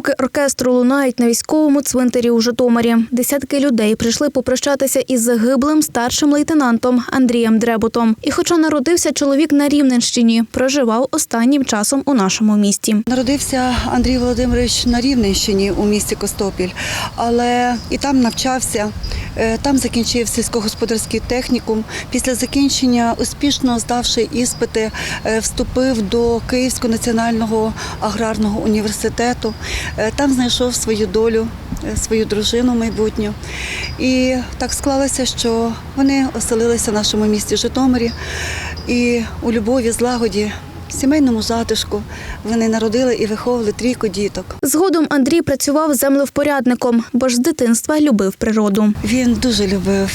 звуки оркестру лунають на військовому цвинтарі у Житомирі. Десятки людей прийшли попрощатися із загиблим старшим лейтенантом Андрієм Дреботом. І, хоча народився чоловік на Рівненщині, проживав останнім часом у нашому місті. Народився Андрій Володимирович на Рівненщині у місті Костопіль, але і там навчався. Е, Там закінчив сільськогосподарський технікум. Після закінчення, успішно здавши іспити, е, вступив до Київського національного аграрного університету. Е, Там знайшов свою долю, е, свою дружину майбутню. І так склалося, що вони оселилися в нашому місті Житомирі. І у любові, злагоді, сімейному затишку вони народили і виховували трійку діток. Згодом Андрій працював землевпорядником, бо ж з дитинства любив природу. Він дуже любив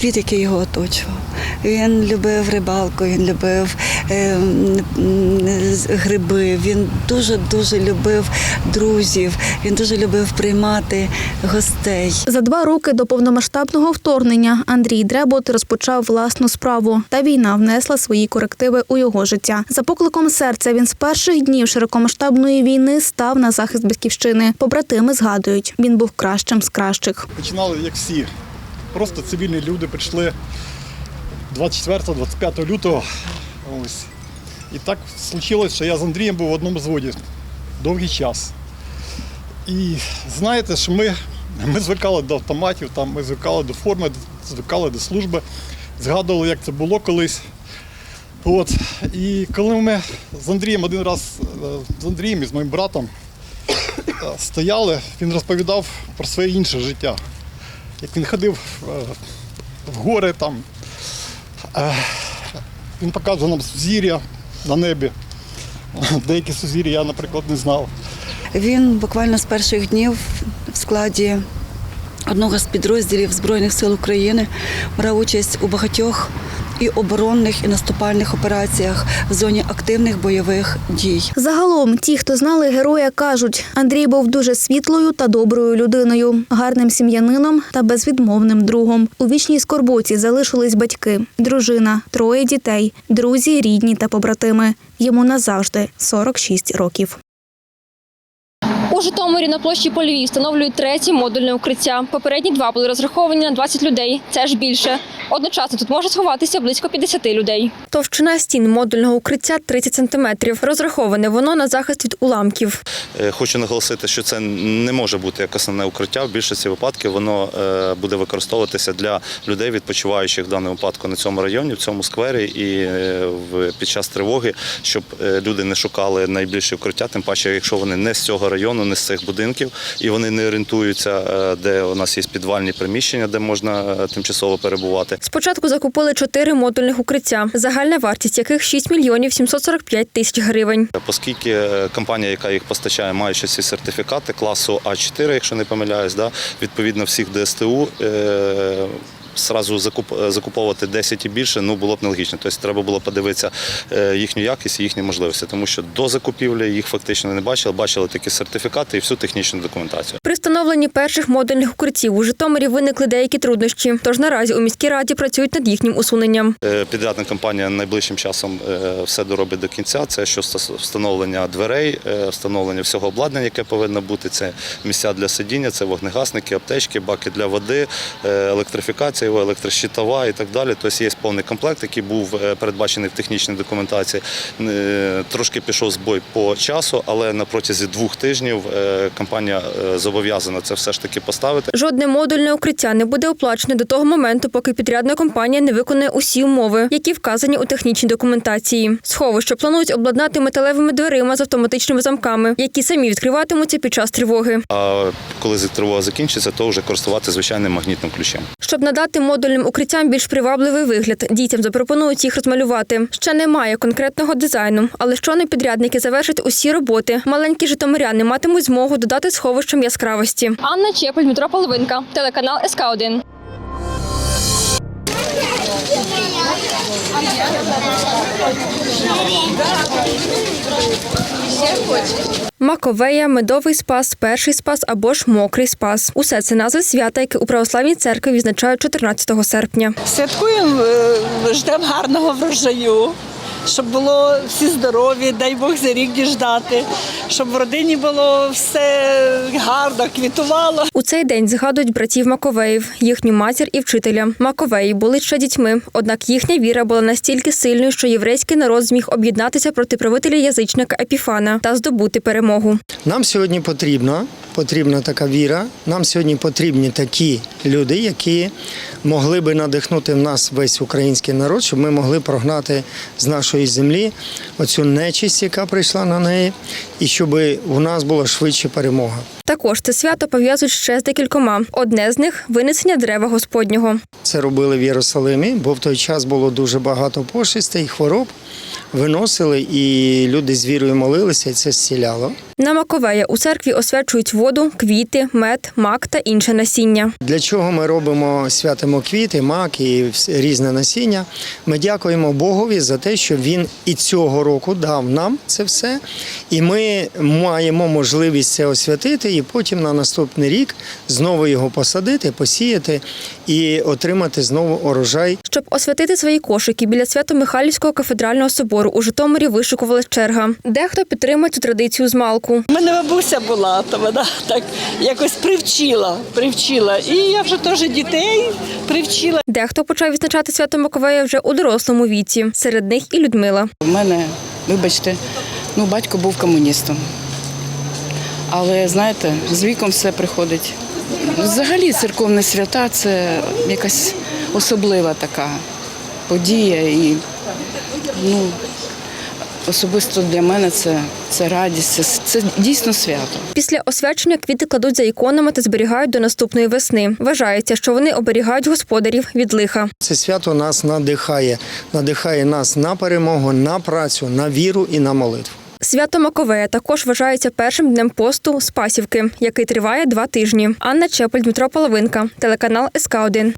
світ, який його оточував. Він любив рибалку, він любив е, гриби. Він дуже дуже любив друзів. Він дуже любив приймати гостей. За два роки до повномасштабного вторгнення Андрій Дребот розпочав власну справу, та війна внесла свої корективи у його життя. За покликом серця він з перших днів широкомасштабної війни став на захист батьківщини. Побратими згадують, він був кращим з кращих. починали як всі. Просто цивільні люди прийшли 24-25 лютого. Ось. І так случилось, що я з Андрієм був в одному зводі довгий час. І знаєте, що ми, ми звикали до автоматів, там, ми звикали до форми, звикали до служби, згадували, як це було колись. От. І коли ми з Андрієм один раз, е, з Андрієм і з моїм братом е, стояли, він розповідав про своє інше життя. Як він ходив е, в гори там. Е, Він показував нам сузір'я на небі. Деякі сузір'я я, наприклад, не знав. Він буквально з перших днів в складі одного з підрозділів Збройних сил України брав участь у багатьох і оборонних, і наступальних операціях в зоні активних бойових дій. Загалом, ті, хто знали героя, кажуть, Андрій був дуже світлою та доброю людиною, гарним сім'янином та безвідмовним другом. У вічній скорботі залишились батьки, дружина, троє дітей, друзі, рідні та побратими. Йому назавжди 46 років. У Житомирі на площі Польовій встановлюють третє модульне укриття. Попередні два були розраховані на 20 людей. Це ж більше. Одночасно тут може сховатися близько 50 людей. Товщина стін модульного укриття 30 сантиметрів. Розраховане воно на захист від уламків. Е, Хочу наголосити, що це не може бути як основне укриття. В більшості випадків воно е, буде використовуватися для людей, відпочиваючих в даному випадку на цьому районі, в цьому сквері і е, в під час тривоги, щоб люди не шукали найбільше укриття, тим паче, якщо вони не з цього району, не з цих будинків, і вони не орієнтуються, е, де у нас є підвальні приміщення, де можна е, тимчасово перебувати. Спочатку закупили чотири модульних укриття, загальна вартість яких 6 мільйонів 745 тисяч гривень. Оскільки е, компанія, яка їх постачає, маючи ці сертифікати класу А4, якщо не помиляюсь, да, відповідно всіх ДСТУ. Е- Сразу закуп, закуповувати 10 і більше ну було б нелогічно. Тобто треба було подивитися е, їхню якість і їхні можливості, тому що до закупівлі їх фактично не бачили, бачили тільки сертифікати і всю технічну документацію. При встановленні перших модульних укриттів у Житомирі виникли деякі труднощі. Тож наразі у міській раді працюють над їхнім усуненням. Е, Підрядна компанія найближчим часом е, все доробить до кінця. Це що встановлення дверей, е, встановлення всього обладнання, яке повинно бути. Це місця для сидіння, це вогнегасники, аптечки, баки для води, е, електрифікація, його, електрощитова і так далі. Тобто є повний комплект, який був е, передбачений в технічній документації. Е, Трошки пішов збой по часу, але на протязі двох тижнів е, компанія зобов'язана це все ж таки поставити. Жодне модульне укриття не буде оплачене до того моменту, поки підрядна компанія не виконає усі умови, які вказані у технічній документації. Сховище планують обладнати металевими дверима з автоматичними замками, які самі відкриватимуться під час тривоги. А коли тривога закінчиться, то вже користуватися звичайним магнітним ключем. Щоб надати модульним укриттям більш привабливий вигляд, дітям запропонують їх розмалювати. Ще немає конкретного дизайну, але щойно підрядники завершать усі роботи. Маленькі житомиряни матимуть змогу додати сховищам яскравості. Анна Чепель, Дмитро Половинка, телеканал СК 1 Маковея, медовий спас, перший спас або ж мокрий спас. Усе це назви свята, яке у православній церкві відзначають 14 серпня. Святкуємо, е, ждемо гарного врожаю, щоб було всі здорові, дай Бог за рік діждати, щоб в родині було все гарно, квітувало. У цей день згадують братів Маковеїв, їхню матір і вчителя. Маковеї були ще дітьми, однак їхня віра була настільки сильною, що єврейський народ зміг об'єднатися проти правителя язичника Епіфана та здобути перемогу. Нам сьогодні потрібна, потрібна така віра. Нам сьогодні потрібні такі люди, які могли би надихнути в нас весь український народ, щоб ми могли прогнати з нашої землі оцю нечисть, яка прийшла на неї, і щоб у нас була швидше перемога. Також це свято пов'язують ще з декількома. Одне з них винесення дерева Господнього. Це робили в Єрусалимі, бо в той час було дуже багато пошистей, хвороб. Виносили, і люди з вірою молилися, і це зціляло. На Маковея у церкві освячують воду, квіти, мед, мак та інше насіння. Для чого ми робимо святимо квіти, мак і різне насіння? Ми дякуємо Богові за те, що він і цього року дав нам це все, і ми маємо можливість це освятити, і потім на наступний рік знову його посадити, посіяти і отримати знову урожай Щоб освятити свої кошики біля Свято-Михайлівського кафедрального собору у Житомирі вишикувалась черга. Дехто підтримує цю традицію з малку. У мене бабуся була, то вона так якось привчила, привчила. І я вже теж дітей привчила. Дехто почав відзначати свято Маковея вже у дорослому віці. Серед них і Людмила. У мене, вибачте, ну батько був комуністом. Але знаєте, з віком все приходить. Взагалі церковні свята це якась особлива така подія. І ну, особисто для мене це, це радість, це, це дійсно свято. Після освячення квіти кладуть за іконами та зберігають до наступної весни. Вважається, що вони оберігають господарів від лиха. Це свято нас надихає, надихає нас на перемогу, на працю, на віру і на молитву. Свято Маковея також вважається першим днем посту Спасівки, який триває два тижні. Анна Чепель, Дмитро Половинка, телеканал СК 1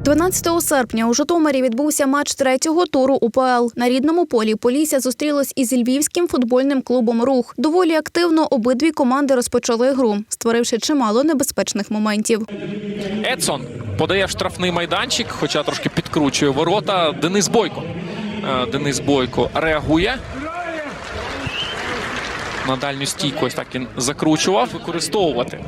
12 серпня у Житомирі відбувся матч третього туру УПЛ. На рідному полі Полісся зустрілось із львівським футбольним клубом Рух. Доволі активно обидві команди розпочали гру, створивши чимало небезпечних моментів. Едсон подає в штрафний майданчик, хоча трошки підкручує ворота. Денис Бойко. Е, Денис Бойко реагує. На дальню стійку ось так він закручував. Використовувати.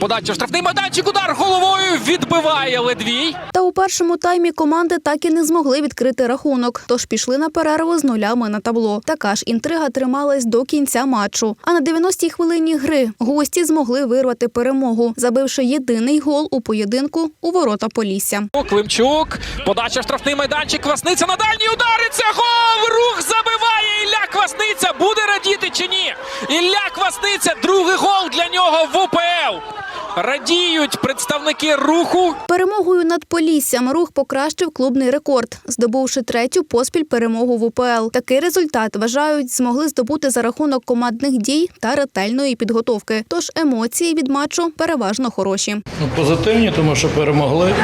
Подача в штрафний майданчик. Удар головою відбиває Ледвій. Та у першому таймі команди так і не змогли відкрити рахунок, тож пішли на перерву з нулями на табло. Така ж інтрига трималась до кінця матчу. А на 90-й хвилині гри гості змогли вирвати перемогу, забивши єдиний гол у поєдинку у ворота Полісся. Климчук. Подача в штрафний майданчик. Квасниця на дальній удари. Це гол! Рух забиває. Ілля Квасниця буде радіти чи ні? Ілля Квасниця. Другий гол для нього в УПЛ. Радіють представники руху. Перемогою над Поліссям рух покращив клубний рекорд, здобувши третю поспіль перемогу в УПЛ. Такий результат вважають змогли здобути за рахунок командних дій та ретельної підготовки. Тож емоції від матчу переважно хороші. Ну, позитивні, тому що перемогли.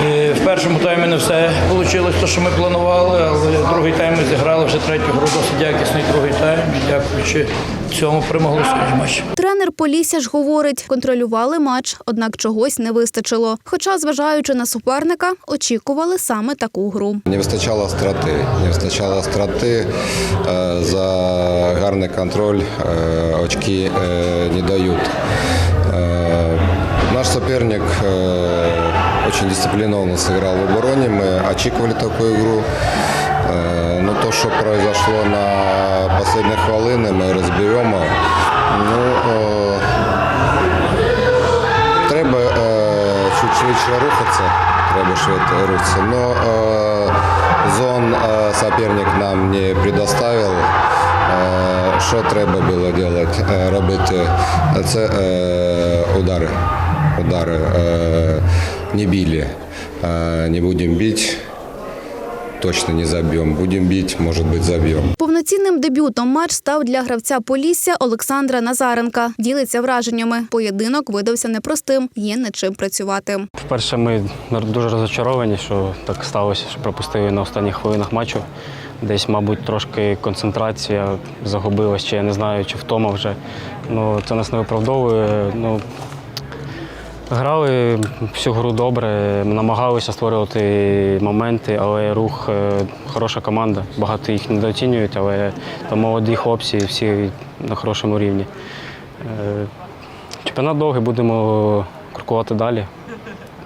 В першому таймі не все вийшло, те, що ми планували, але другий тайм ми зіграли вже третю гру, досить якісний другий тайм. Дякуючи цьому перемогли сьогодні матч. Тренер Полісся ж говорить, контролювали матч, однак чогось не вистачило. Хоча, зважаючи на суперника, очікували саме таку гру. Не вистачало страти. Не вистачало страти. Е, За гарний контроль е, очки е, не дають. очень дисциплинированно сыграл в обороне. Мы очікували такую игру. Э, Но то, что произошло на последние хвилини, ми розберемо. Ну, е, треба е, чуть швидше рухатися. Треба швидше рухатися. Но е, зон е, соперник нам не предоставив. Е, Що треба було делать, е, робити? Це е, удари. Удари. Е, не били. Е, не будемо бити. Точно не заб'ємо. Будемо бити, може бути, заб'ємо. Повноцінним дебютом матч став для гравця Полісся Олександра Назаренка. Ділиться враженнями. Поєдинок видався непростим, є над чим працювати. По-перше, ми дуже розочаровані, що так сталося, що пропустили на останніх хвилинах матчу. Десь, мабуть, трошки концентрація загубилась, чи я не знаю, чи втома вже. Ну, це нас не виправдовує. Ну, Грали всю гру добре, намагалися створювати моменти, але рух е, хороша команда. Багато їх недооцінюють, але там молоді хлопці, всі на хорошому рівні. Е, Чемпіонат довгий, будемо крокувати далі.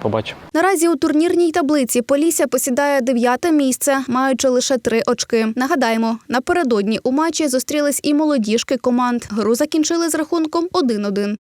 Побачимо. Наразі у турнірній таблиці Полісся посідає дев'яте місце, маючи лише три очки. Нагадаємо, напередодні у матчі зустрілись і молодіжки команд. Гру закінчили з рахунком 1-1.